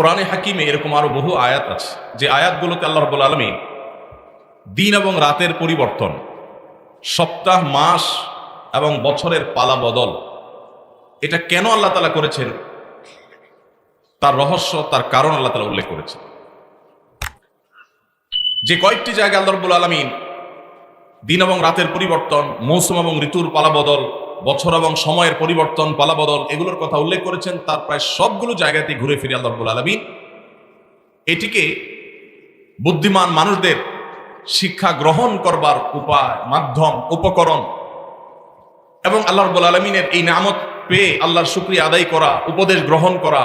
কোরআনে হাকিমে এরকম আরও বহু আয়াত আছে। যে আয়াতগুলোতে আল্লাহ রব্বুল আলমী দিন এবং রাতের পরিবর্তন, সপ্তাহ, মাস এবং বছরের পালা বদল, এটা কেন আল্লাহ তালা করেছেন? তার রহস্য, তার কারণ আল্লাহ তালা উল্লেখ করেছেন। যে কয়েকটি জায়গায় আল্লাহ রব্বুল আলমিন দিন এবং রাতের পরিবর্তন, মৌসুম এবং ঋতুর পালাবদল বছর এবং সময়ের পরিবর্তন, পালাবদল এগুলোর কথা উল্লেখ করেছেন। তার প্রায় সবগুলো জায়গাতে ঘুরে ফিরে আল্লাহ রব্বুল আলমিন। এটিকে বুদ্ধিমান মানুষদের শিক্ষা গ্রহণ করবার উপায়, মাধ্যম, উপকরণ এবং আল্লাহ রব্বুল আলমিনের এই নামত পেয়ে আল্লাহর শুক্রিয়া আদায় করা, উপদেশ গ্রহণ করা,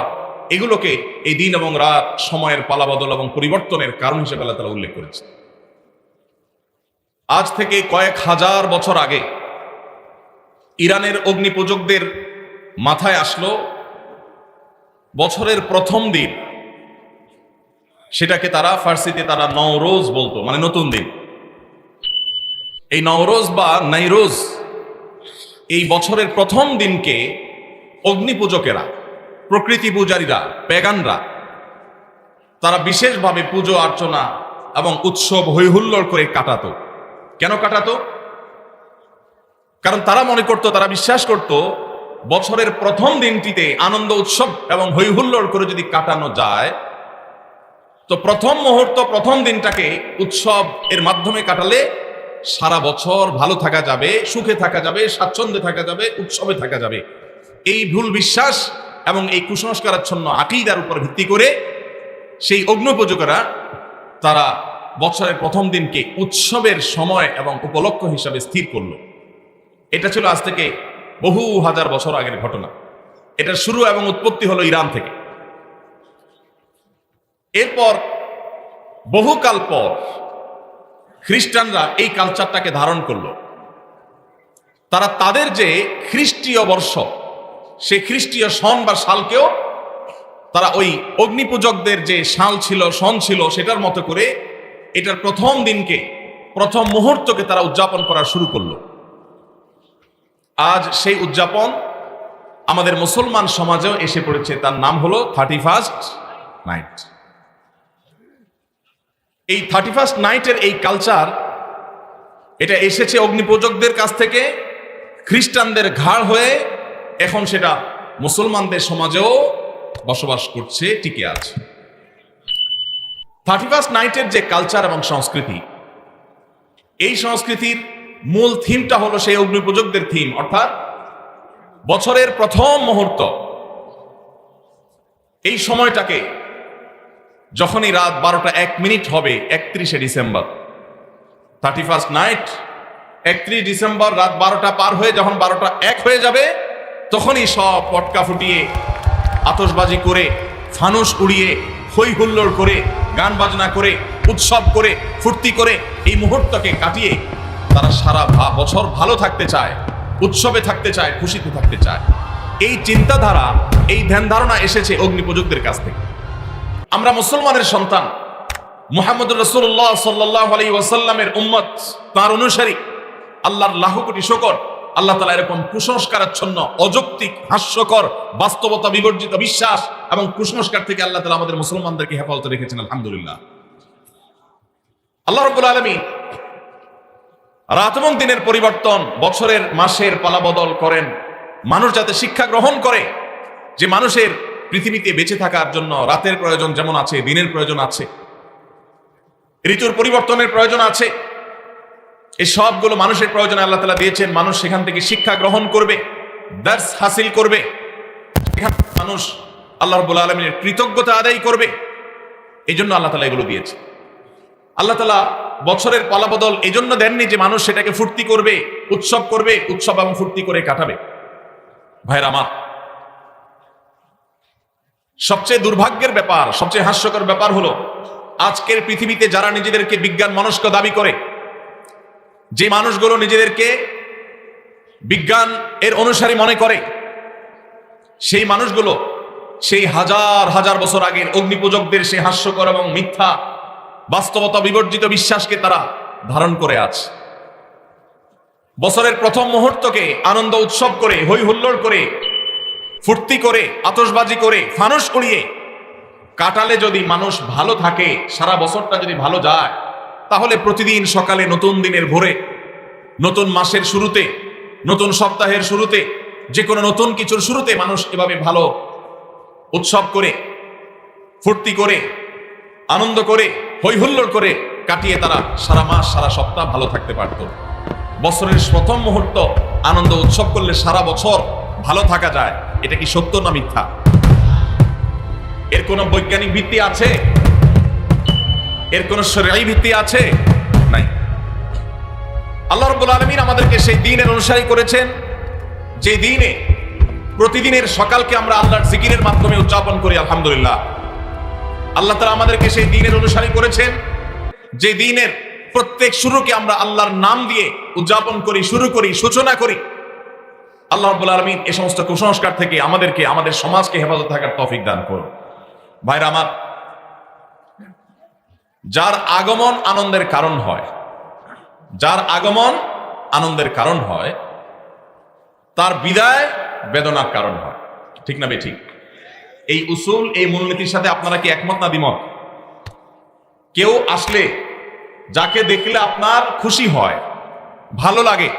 এগুলোকে এই দিন এবং রাত সময়ের পালাবদল এবং পরিবর্তনের কারণ হিসেবে আল্লাহ তালা উল্লেখ করেছে আজ থেকে কয়েক হাজার বছর আগে ইরানের অগ্নিপূজকদের মাথায় আসলো বছরের প্রথম দিন। সেটাকে তারা ফার্সিতে তারা নওরোজ বলতো মানে নতুন দিন। এই নওরোজ বা নাইরোজ এই বছরের প্রথম দিনকে অগ্নিপূজকেরা, প্রকৃতি পূজারীরা পেগানরা তারা বিশেষভাবে পুজো, অর্চনা এবং উৎসব হৈহুল্লোড় করে কাটাতো। কেন কাটাতো? কারণ তারা মনে করত, তারা বিশ্বাস করত, বছরের প্রথম দিনটিতে আনন্দ উৎসব এবং হৈহুল্লোড় করে যদি কাটানো যায়, তো প্রথম মুহূর্ত, প্রথম দিনটাকে উৎসব এর মাধ্যমে কাটালে সারা বছর ভালো থাকা যাবে, সুখে থাকা যাবে, স্বাচ্ছন্দ্যে থাকা যাবে, উৎসবে থাকা যাবে। এই ভুল বিশ্বাস এবং এই কুসংস্কারাচ্ছন্ন আকিদার উপর ভিত্তি করে সেই অগ্নপূজকেরা তারা বছরের প্রথম দিনকে উৎসবের সময় এবং উপলক্ষ হিসাবে স্থির করল। এটা ছিল আজ থেকে বহু হাজার বছর আগের ঘটনা। এটা শুরু এবং উৎপত্তি হলো ইরান থেকে। এরপর বহুকাল পর খ্রিস্টানরা এই কালচারটাকে ধারণ করল। তারা তাদের যে খ্রিস্টীয় বর্ষ, সেই খ্রিস্টীয় সন বা সালকেও তারা ওই অগ্নিপূজকদের যে সাল ছিল সন ছিল, সেটার মতো করে এটার প্রথম দিনকে, প্রথম মুহূর্তকে তারা উদযাপন করা শুরু করল। আজ সেই উদযাপন আমাদের মুসলমান সমাজেও এসে পড়েছে। তার নাম হলো থার্টি ফার্স্ট নাইট। এই থার্টি ফার্স্ট নাইটের এই কালচার, এটা এসেছে অগ্নিপূজকদের কাছ থেকে, খ্রিস্টানদের ঘাড় হয়ে এখন সেটা মুসলমানদের সমাজেও বসবাস করছে, টিকে আছে। থার্টি ফার্স্ট নাইটের যে কালচার এবং সংস্কৃতি, এই সংস্কৃতির মূল থিমটা হলো সেই অগ্নিপূজকদের থিম, অর্থাৎ বছরের প্রথম মুহূর্ত। এই সময়টাকে যখনই রাত বারোটা এক মিনিট হবে, একত্রিশে ডিসেম্বর থার্টি ফার্স্ট নাইট একত্রিশ ডিসেম্বর রাত বারোটা পার হয়ে যখন বারোটা এক হয়ে যাবে, তখনই সব পটকা ফুটিয়ে আতসবাজি করে, ফানুস উড়িয়ে হই হুল্লোড় করে, গান বাজনা করে, উৎসব করে, ফুর্তি করে এই মুহূর্তকে কাটিয়ে তারা সারা বছর ভালো থাকতে চায়, উৎসবে থাকতে চায়, খুশিতে থাকতে চায়। এই চিন্তাধারা, এই ধ্যান ধারণা এসেছে অগ্নিপূজকদের কাছ থেকে। আমরা মুসলমানের সন্তান। মোহাম্মদ রসুল্লাহ সাল্লাহ আলী ওয়াসাল্লামের উম্মত, তার অনুসারী। আল্লাহর লাখ কোটি শকর, আল্লাহ তালা এরকম কুসংস্কারাচ্ছন্ন, অযৌক্তিক, হাস্যকর, বাস্তবতা বিবর্জিত বিশ্বাস এবং কুসংস্কার থেকে আল্লাহ তালা আমাদের মুসলমানদেরকে হেফাজতে রেখেছেন, আলহামদুলিল্লাহ। আল্লাহ রব্বুল আলমী রাত এবং দিনের পরিবর্তন, বছরের, মাসের পালাবদল করেন। মানুষ যাতে শিক্ষা গ্রহণ করে, যে মানুষের পৃথিবীতে বেঁচে থাকার জন্য রাতের প্রয়োজন যেমন আছে, দিনের প্রয়োজন আছে, ঋতুর পরিবর্তনের প্রয়োজন আছে, এই সবগুলো মানুষের প্রয়োজন আল্লাহ তালা দিয়েছেন। মানুষ সেখান থেকে শিক্ষা গ্রহণ করবে, দার্স হাসিল করবে। মানুষ আল্লাহ রবুল্লা আলমিনের কৃতজ্ঞতা আদায় করবে। এই জন্য আল্লাহ তালা এগুলো দিয়েছে আল্লাহ তালা বছরের পালাবদল এই জন্য দেননি যে মানুষ সেটাকে ফুর্তি করবে, উৎসব করবে, উৎসব এবং ফুর্তি করে কাটাবে। ভাইয়ের আমার, সবচেয়ে দুর্ভাগ্যের ব্যাপার, সবচেয়ে হাস্যকর ব্যাপার হলো, আজকের পৃথিবীতে যারা নিজেদেরকে বিজ্ঞান মনস্ক দাবি করে, যে মানুষগুলো নিজেদেরকে বিজ্ঞান এর অনুসারী মনে করে, সেই মানুষগুলো সেই হাজার হাজার বছর আগের অগ্নিপূজকদের সেই হাস্যকর এবং মিথ্যা বাস্তবতা বিবর্জিত বিশ্বাসকে তারা ধারণ করে আছে বছরের প্রথম মুহূর্তকে আনন্দ উৎসব করে হই হুল্লোড় করে, ফুর্তি করে আতসবাজি করে, ফানুস উড়িয়ে কাটালে যদি মানুষ ভালো থাকে, সারা বছরটা যদি ভালো যায়, তাহলে প্রতিদিন সকালে নতুন দিনের ভোরে, নতুন মাসের শুরুতে, নতুন সপ্তাহের শুরুতে যে কোনো নতুন কিছুর শুরুতে মানুষ এভাবে ভালো উৎসব করে, ফুর্তি করে আনন্দ করে, হৈহুল্লোড় করে কাটিয়ে তারা সারা মাস, সারা সপ্তাহ ভালো থাকতে পারত। বছরের প্রথম মুহূর্ত আনন্দ উৎসব করলে সারা বছর ভালো থাকা যায়। এটা কি সত্য না মিথ্যা? এর কোনো বৈজ্ঞানিক ভিত্তি আছে? এর কোনো শরীয়ী ভিত্তি আছে? নাই। আল্লাহ রব্বুল আলমিন আমাদেরকে সেই দিনের অনুসারী করেছেন যে দিনে, প্রতিদিনের সকালকে আমরা আল্লাহর জিকিরের মাধ্যমে উদযাপন করি, আলহামদুলিল্লাহ। আল্লাহ তালা আমাদেরকে সেই দিনের অনুসারী করেছেন। যে দিনের প্রত্যেক শুরুকে আমরা আল্লাহর নাম দিয়ে উদযাপন করি, শুরু করি, সূচনা করি। আল্লাহ রব্বুল আলমিন এ সমস্ত কুসংস্কার থেকে আমাদেরকে, আমাদের সমাজকে হেফাজত থাকার তফিক দান করুন। ভাইরা আমার, যার আগমন আনন্দের কারণ হয়, যার আগমন আনন্দের কারণ হয়, তার বিদায় বেদনার কারণ হয়। ঠিক না বে ঠিক? এই উসুল, এই মূলনীতির সাথে আপনারা কি একমত না দ্বিমত? কেউ আসলে যাকে দেখলে আপনার খুশি হয়, ভালো লাগে,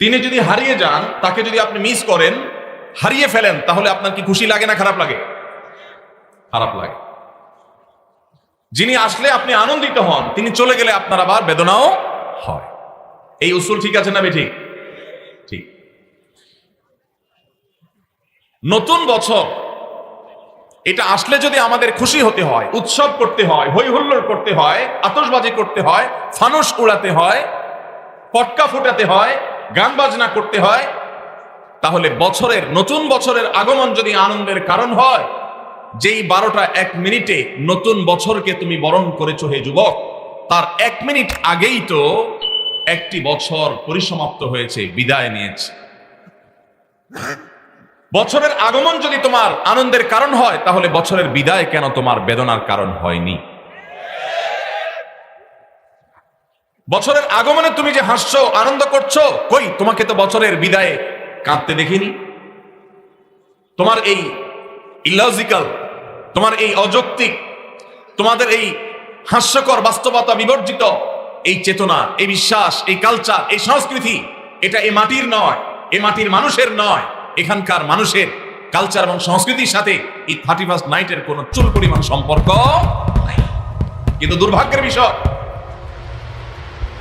তিনি যদি হারিয়ে যান, তাকে যদি আপনি মিস করেন, হারিয়ে ফেলেন, তাহলে আপনার কি খুশি লাগে না খারাপ লাগে? খারাপ লাগে। যিনি আসলে আপনি আনন্দিত হন, তিনি চলে গেলে আপনার আবার বেদনাও হয়। এই উসুল ঠিক আছে না বে ঠিক ঠিক নতুন বছর। এটা আসলে যদি আমাদের খুশি হতে হয়, উৎসব করতে হয় হই হুল্লোড় করতে হয় আতসবাজি করতে হয়, ফানুস উড়াতে হয়, পটকা ফুটাতে হয়, গান বাজনা করতে হয়, তাহলে বছরের, নতুন বছরের আগমন যদি আনন্দের কারণ হয়, যেই বারোটা এক মিনিটে নতুন বছরকে তুমি বরণ করেছ হে যুবক, তার এক মিনিট আগেই তো একটি বছর পরিসমাপ্ত হয়েছে, বিদায় নিয়েছে। বছরের আগমন যদি তোমার আনন্দের কারণ হয়, তাহলে বছরের বিদায় কেন তোমার বেদনার কারণ হয়নি? বছরের আগমনে তুমি যে হাসছো, আনন্দ করছ, কই? তোমাকে তো বছরের বিদায়ে কাঁদতে দেখিনি। তোমার এই ইলজিক্যাল তোমার এই অযৌক্তিক, তোমাদের এই হাস্যকর বাস্তবতা বিবর্জিত, এই চেতনা, এই বিশ্বাস, এই কালচার এই সংস্কৃতি, এটা এই মাটির নয়, এ মাটির মানুষের নয়। এখানকার মানুষের কালচার এবং সংস্কৃতির সাথে এই থার্টি ফার্স্ট নাইটের কোনো চুল পরিমাণ সম্পর্ক নাই। কিন্তু দুর্ভাগ্যের বিষয়,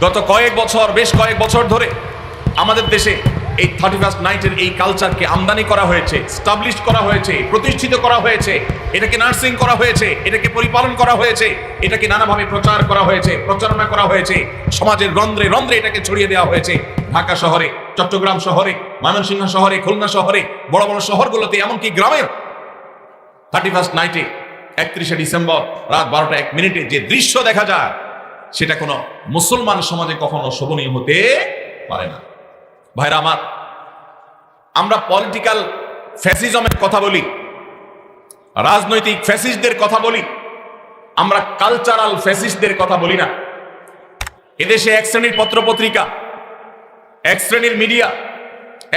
গত কয়েক বছর, বেশ কয়েক বছর ধরে আমাদের দেশে এই থার্টি ফার্স্ট নাইটের এই কালচারকে আমদানি করা হয়েছে স্টাবলিশ করা হয়েছে, প্রতিষ্ঠিত করা হয়েছে, এটাকে নার্সিং করা হয়েছে, এটাকে পরিপালন করা হয়েছে, এটাকে নানাভাবে প্রচার করা হয়েছে, প্রচারণা করা হয়েছে, সমাজের রন্ধ্রে রন্ধ্রে এটাকে ছড়িয়ে দেওয়া হয়েছে। ঢাকা শহরে, চট্টগ্রাম শহরে ময়মনসিংহ শহরে, খুলনা শহরে, বড় বড় শহরগুলোতে, এমনকি গ্রামের থার্টি ফার্স্ট নাইটে একত্রিশে ডিসেম্বর, রাত বারোটা এক মিনিটে যে দৃশ্য দেখা যায়, সেটা কোনো মুসলমান সমাজে কখনো শোভনীয় হতে পারে না। ভাইরা আমার, আমরা পলিটিক্যাল ফ্যাসিজমের কথা বলি, রাজনৈতিক ফ্যাসিস্টদের কথা বলি, আমরা কালচারাল ফ্যাসিস্টদের কথা বলি না। এদেশে এক শ্রেণির পত্রপত্রিকা, এক শ্রেণির মিডিয়া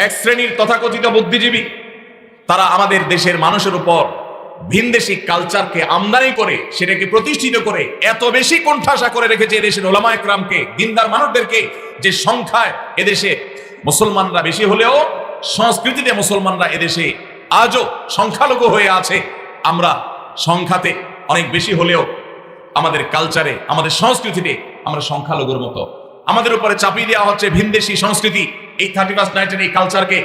এক শ্রেণির তথাকথিত বুদ্ধিজীবী, তারা আমাদের দেশের মানুষের উপর ভিনদেশি কালচারকে আমদানি করে, সেটাকে প্রতিষ্ঠিত করে, এত বেশি কোণঠাসা করে রেখেছে এদেশের ওলামা একরামকে, দিনদার মানুষদেরকে, যে সংখ্যায় এদেশে মুসলমানরা বেশি হলেও সংস্কৃতিতে মুসলমানরা এদেশে আজও সংখ্যালঘু হয়ে আছে। আমরা সংখ্যাতে অনেক বেশি হলেও আমাদের কালচারে, আমাদের সংস্কৃতিতে আমরা সংখ্যালঘুর মতো। আমাদের উপরে চাপিয়ে দেওয়া হচ্ছে ভিনদেশি সংস্কৃতি। এই থার্টি ফার্স্ট নাইটের এই কালচারকে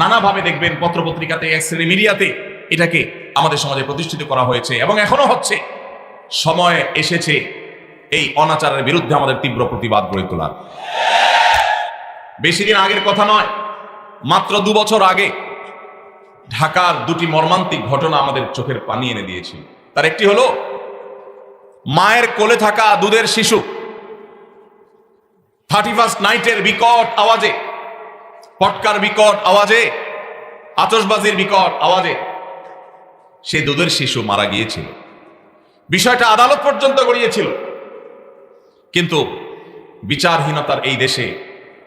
নানাভাবে দেখবেন পত্রপত্রিকাতে এক শ্রেণি মিডিয়াতে এটাকে আমাদের সমাজে প্রতিষ্ঠিত করা হয়েছে এবং এখনও হচ্ছে। সময় এসেছে এই অনাচারের বিরুদ্ধে আমাদের তীব্র প্রতিবাদ গড়ে তোলার। বেশি দিন আগের কথা নয়, মাত্র দু বছর আগে ঢাকার দুটি মর্মান্তিক ঘটনা আমাদের চোখের পানি এনে দিয়েছিল। তার একটি হলো, মায়ের কোলে থাকা দুধের শিশু থার্টি ফার্স্ট নাইটের বিকট আওয়াজে পটকার বিকট আওয়াজে আতসবাজির বিকট আওয়াজে সে দুধের শিশু মারা গিয়েছিল। বিষয়টা আদালত পর্যন্ত গড়িয়েছিল। কিন্তু বিচারহীনতার এই দেশে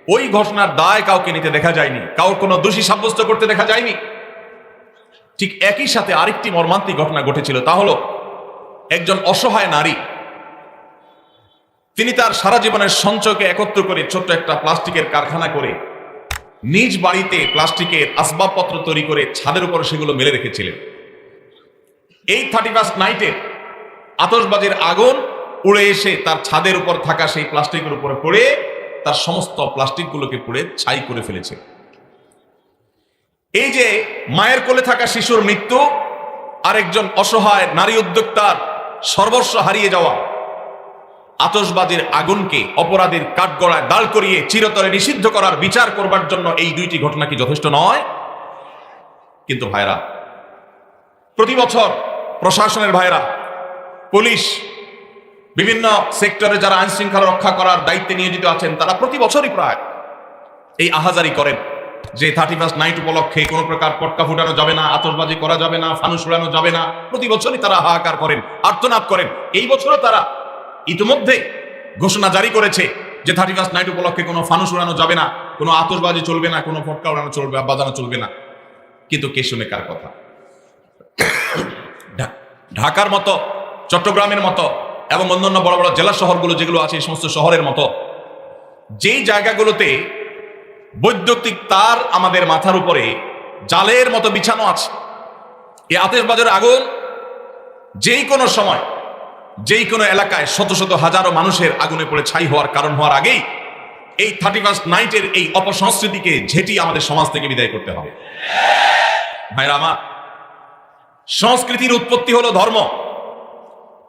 ওই ঘটনার দায় কাউকে নিতে দেখা যায়নি। কাউর কোনো দোষী সাব্যস্ত করতে দেখা যায়নি। ঠিক একই সাথে আরেকটি মর্মান্তিক ঘটনা ঘটেছিল, তা হলো একজন অসহায় নারী। তিনি তার সারা জীবনের সঞ্চয়কে একত্র করে ছোট্ট একটা প্লাস্টিকের কারখানা করে নিজ বাড়িতে প্লাস্টিকের আসবাবপত্র তৈরি করে ছাদের উপর সেগুলো মেলে রেখেছিলেন। এই থার্টি ফার্স্ট নাইটে আতসবাজির আগুন উড়ে এসে তার ছাদের উপর থাকা সেই প্লাস্টিকের উপরে পড়ে তার সমস্ত প্লাস্টিকগুলোকে পুড়ে ছাই করে ফেলেছে। এই যে মায়ের কোলে থাকা শিশুর মৃত্যু, আরেকজন অসহায় নারী উদ্যোক্তার সর্বস্ব হারিয়ে যাওয়া আতসবাজির আগুনকে অপরাধীর কাঠগড়ায় দাঁড় করিয়ে চিরতরে নিষিদ্ধ করার বিচার করবার জন্য এই দুইটি ঘটনা কি যথেষ্ট নয়? কিন্তু ভাইরা, প্রতি বছর প্রশাসনের ভাইরা, পুলিশ, বিভিন্ন সেক্টরে যারা আইন শৃঙ্খলা রক্ষা করার দায়িত্বে নিয়োজিত আছেন, তারা প্রতি বছরই প্রায় এই আহাজারি করেন যে থার্টি ফার্স্ট নাইট উপলক্ষে কোনো প্রকার পটকা ফুটানো যাবে না আতসবাজি করা যাবে না, ফানুস উড়ানো যাবে না। প্রতি বছরই তারা হাহাকার করেন, আর্তনাদ করেন। এই বছরও তারা ইতিমধ্যে ঘোষণা জারি করেছে যে থার্টি ফার্স্ট নাইট উপলক্ষে কোনো ফানুস উড়ানো যাবে না, কোনো আতসবাজি চলবে না, কোনো ফটকা উড়ানো চলবে বাজানো চলবে না। কিন্তু কে শুনে কার কথা? ঢাকার মতো, চট্টগ্রামের মতো এবং অন্যান্য বড় বড় জেলা শহরগুলো যেগুলো আছে, এই সমস্ত শহরের মতো, যেই জায়গাগুলোতে বৈদ্যুতিক তার আমাদের মাথার উপরে জালের মতো বিছানো আছে, এই আতেশবাজের আগুন যেই কোনো সময় যেই কোনো এলাকায় শত শত হাজারো মানুষের আগুনে পড়ে ছাই হওয়ার কারণ হওয়ার আগেই এই থার্টি ফার্স্ট নাইটের এই অপসংস্কৃতিকে ঝেঁটি আমাদের সমাজ থেকে বিদায় করতে হবে। ভাইরা আমার, সংস্কৃতির উৎপত্তি হলো ধর্ম।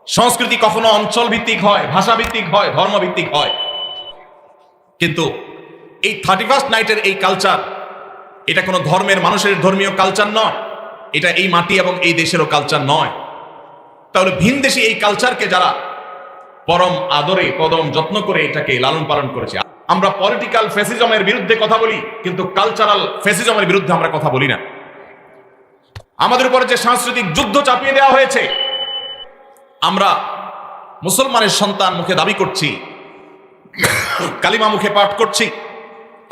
সংস্কৃতি কখনো অঞ্চল ভিত্তিক হয় ভাষা ভিত্তিক হয় ধর্ম ভিত্তিক হয়। কিন্তু এই থার্টি ফার্স্ট নাইটের এই কালচার এটা কোনো ধর্মের মানুষের ধর্মীয় কালচার নয়। এটা এই মাটি এবং এই দেশেরও কালচার নয়। তাহলে ভিন দেশে এই কালচারকে যারা পরম আদরে, পদম যত্ন করে এটাকে লালন পালন করেছে। আমরা পলিটিক্যাল ফেসিজমের বিরুদ্ধে কথা বলি, কিন্তু কালচারাল ফেসিজমের বিরুদ্ধে আমরা কথা বলি না। আমাদের উপরে যে সাংস্কৃতিক যুদ্ধ চাপিয়ে দেওয়া হয়েছে, আমরা মুসলমানের সন্তান মুখে দাবি করছি, কালিমা মুখে পাঠ করছি,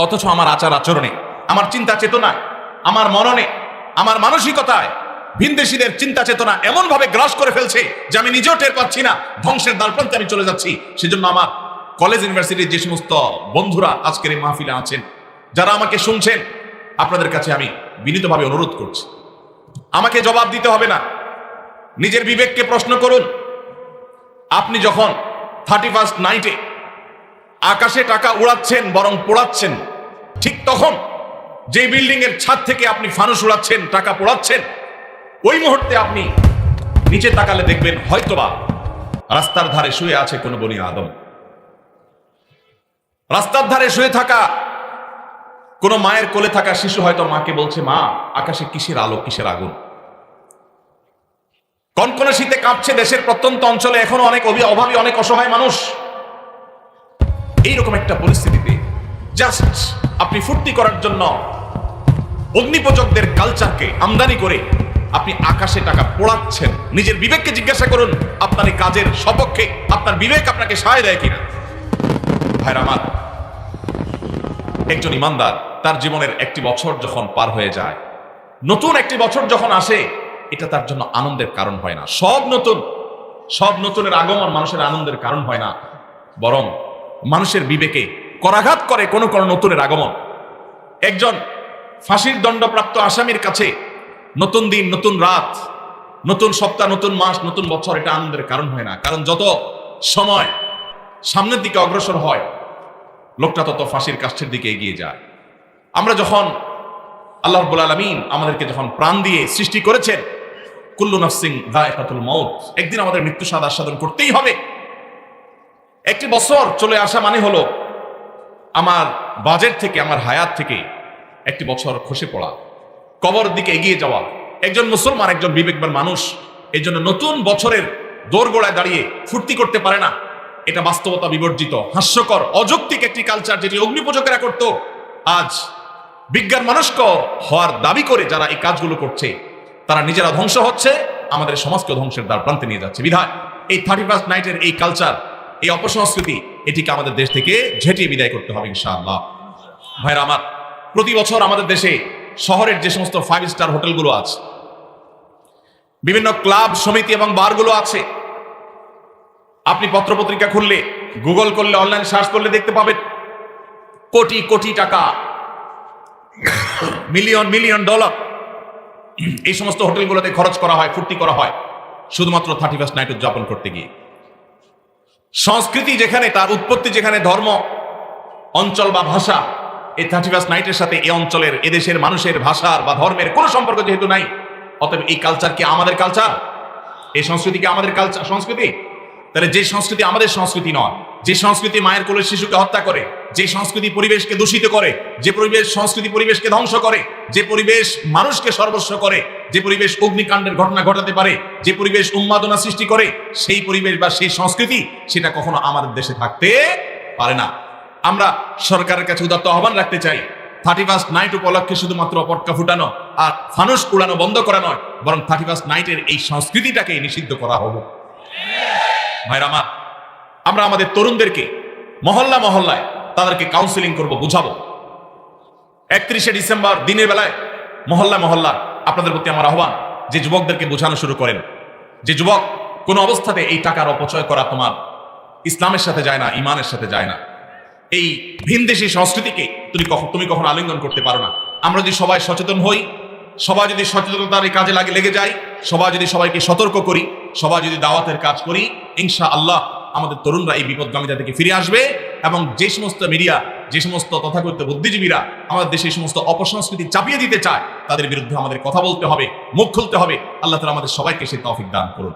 অথচ আমার আচার আচরণে আমার চিন্তা চেতনায় আমার মননে, আমার মানসিকতায় ভিনদেশীদের চিন্তা চেতনা এমন ভাবে গ্রাস করে ফেলছে যে আমি নিজেও টের পাচ্ছি না। ধ্বংসের দ্বারপ্রান্তে আমি চলে যাচ্ছি। সেজন্য আমার কলেজ, ইউনিভার্সিটির যে সমস্ত বন্ধুরা আজকের এই মাহফিলে আছেন, যারা আমাকে শুনছেন, আপনাদের কাছে আমি বিনীতভাবে অনুরোধ করছি। আমাকে জবাব দিতে হবে না। নিজের বিবেককে প্রশ্ন করুন। আপনি যখন থার্টি ফার্স্ট নাইটে আকাশে টাকা উড়াচ্ছেন বরং পোড়াচ্ছেন, ঠিক তখন যে বিল্ডিং এর ছাদ থেকে আপনি ফানুস উড়াচ্ছেন, টাকা পোড়াচ্ছেন ওই মুহূর্তে আপনি নিচে তাকালে দেখবেন হয়তোবা রাস্তার ধারে শুয়ে আছে কোনো বনি আদম। রাস্তার ধারে শুয়ে থাকা কোনো মায়ের কোলে থাকা শিশু হয়তো মাকে বলছে, মা, আকাশে কিসের আলো, কিসের আগুন? কনকনে শীতে কাঁপছে দেশের প্রত্যন্ত অঞ্চলে, এখনও অনেক অভি- অভাবী, অনেক অসহায় মানুষ। এইরকম একটা পরিস্থিতিতে জাস্ট আপনি ফুর্তি করার জন্য অগ্নিপূজকদের কালচারকে আমদানি করে আপনি আকাশে টাকা পোড়াচ্ছেন, নিজের বিবেককে জিজ্ঞাসা করুন, আপনার এই কাজের সপক্ষে আপনার বিবেক আপনাকে সায় দেয় কিনা? ভাইরা আমার, একজন ইমানদার, তার জীবনের একটি বছর যখন পার হয়ে যায়, নতুন একটি বছর যখন আসে, এটা তার জন্য আনন্দের কারণ হয় না। সব নতুন, সব নতুনের আগমন মানুষের আনন্দের কারণ হয় না। বরং মানুষের বিবেকে করাঘাত করে কোনো কোনো নতুনের আগমন। একজন ফাঁসির দণ্ডপ্রাপ্ত আসামির কাছে নতুন দিন, নতুন রাত, নতুন সপ্তাহ, নতুন মাস, নতুন বছর, এটা আনন্দের কারণ হয় না। কারণ যত সময় সামনের দিকে অগ্রসর হয়, লোকটা তত ফাঁসির কাষ্ঠের দিকে এগিয়ে যায়। আমরা যখন আল্লাহ রব্বুল আলমিন আমাদেরকে যখন প্রাণ দিয়ে সৃষ্টি করেছেন, কুল্লু নফসিং দায়ফাতুল মৌত একদিন আমাদের মৃত্যু স্বাদ আস্বাদন করতেই হবে। একটি বছর চলে আসা মানে হলো, আমার বাজেট থেকে, আমার হায়াত থেকে একটি বছর খসে পড়া। কবর দিকে এগিয়ে যাওয়া। একজন মুসলমান, একজন বিবেকবান মানুষ এই জন্য নতুন বছরের দোরগোড়ায় দাঁড়িয়ে ফুর্তি করতে পারে না। এটা বাস্তবতা বিবর্জিত, হাস্যকর, অযৌক্তিক একটি কালচার যেটি অগ্নিপূজকেরা করত আজ বিজ্ঞান মনস্ক হওয়ার দাবি করে যারা এই কাজগুলো করছে, তারা নিজেরা ধ্বংস হচ্ছে, আমাদের সমাজকে ধ্বংসের দ্বার প্রান্তে নিয়ে যাচ্ছে। বিধায় এই থার্টি ফার্স্ট নাইটের এই কালচার এই অপসংস্কৃতি, এটিকে আমাদের দেশ থেকে ঝেঁটিয়ে বিদায় করতে হবে ইনশাআল্লাহ। ভাইরা আমার, প্রতি বছর আমাদের দেশে শহরের যে সমস্ত ফাইভ স্টার হোটেলগুলো আছে, বিভিন্ন ক্লাব, সমিতি এবং বারগুলো আছে, আপনি পত্রপত্রিকা খুললে গুগল করলে অনলাইন সার্চ করলে দেখতে পাবেন, কোটি কোটি টাকা মিলিয়ন মিলিয়ন ডলার এই সমস্ত হোটেলগুলোতে খরচ করা হয়, ফুর্তি করা হয়, শুধুমাত্র থার্টি ফার্স্ট নাইট উদযাপন করতে গিয়ে। সংস্কৃতি যেখানে, তার উৎপত্তি যেখানে, ধর্ম, অঞ্চল বা ভাষা এই থার্টি ফার্স্ট নাইটের সাথে এই অঞ্চলের এদেশের মানুষের ভাষার বা ধর্মের কোনো সম্পর্ক যেহেতু নাই, অতএব এই কালচার কি আমাদের কালচার এই সংস্কৃতি কি আমাদের কালচার সংস্কৃতি? তাহলে যে সংস্কৃতি আমাদের সংস্কৃতি নয়, যে সংস্কৃতি মায়ের কোলের শিশুকে হত্যা করে, যে সংস্কৃতি পরিবেশকে দূষিত করে, যে পরিবেশ, সংস্কৃতি পরিবেশকে ধ্বংস করে, যে পরিবেশ মানুষকে সর্বস্ব করে, যে পরিবেশ অগ্নিকাণ্ডের ঘটনা ঘটাতে পারে, যে পরিবেশ উন্মাদনা সৃষ্টি করে, সেই পরিবেশ বা সেই সংস্কৃতি সেটা কখনো আমাদের দেশে থাকতে পারে না। আমরা সরকারের কাছে উদাত্ত আহ্বান রাখতে চাই। থার্টি ফার্স্ট নাইট উপলক্ষে শুধুমাত্র পটকা ফুটানো আর ফানুস উড়ানো বন্ধ করা নয়, বরং থার্টি ফার্স্ট নাইটের এই সংস্কৃতিটাকে নিষিদ্ধ করা হোক। ভাইরা আমরা আমাদের তরুণদেরকে মহল্লা মহল্লায় তাদেরকে কাউন্সিলিং করব, বুঝাবো। একত্রিশে ডিসেম্বর দিনের বেলায় মহল্লা মহল্লা আপনাদের প্রতি আমার আহ্বান, যে যুবকদেরকে বোঝানো শুরু করেন। যে যুবক কোনো অবস্থাতে এই টাকার অপচয় করা তোমার ইসলামের সাথে যায় না, ইমানের সাথে যায় না। এই ভিনদেশী সংস্কৃতিকে তুমি কখন তুমি কখনো আলিঙ্গন করতে পারো না। আমরা যদি সবাই সচেতন হই, সবাই যদি সচেতনতার এই কাজে লাগে, লেগে যায় সবাই যদি সবাইকে সতর্ক করি, সবাই যদি দাওয়াতের কাজ করি ইনশা আল্লাহ আমাদের তরুণরা এই বিপদগামিতা থেকে ফিরে আসবে এবং যে সমস্ত মিডিয়া, যে সমস্ত তথাকথিত বুদ্ধিজীবীরা আমাদের দেশে সমস্ত অপসংস্কৃতি চাপিয়ে দিতে চায়, তাদের বিরুদ্ধে আমাদের কথা বলতে হবে, মুখ খুলতে হবে। আল্লাহ তালা আমাদের সবাইকে সে তৌফিক দান করুন।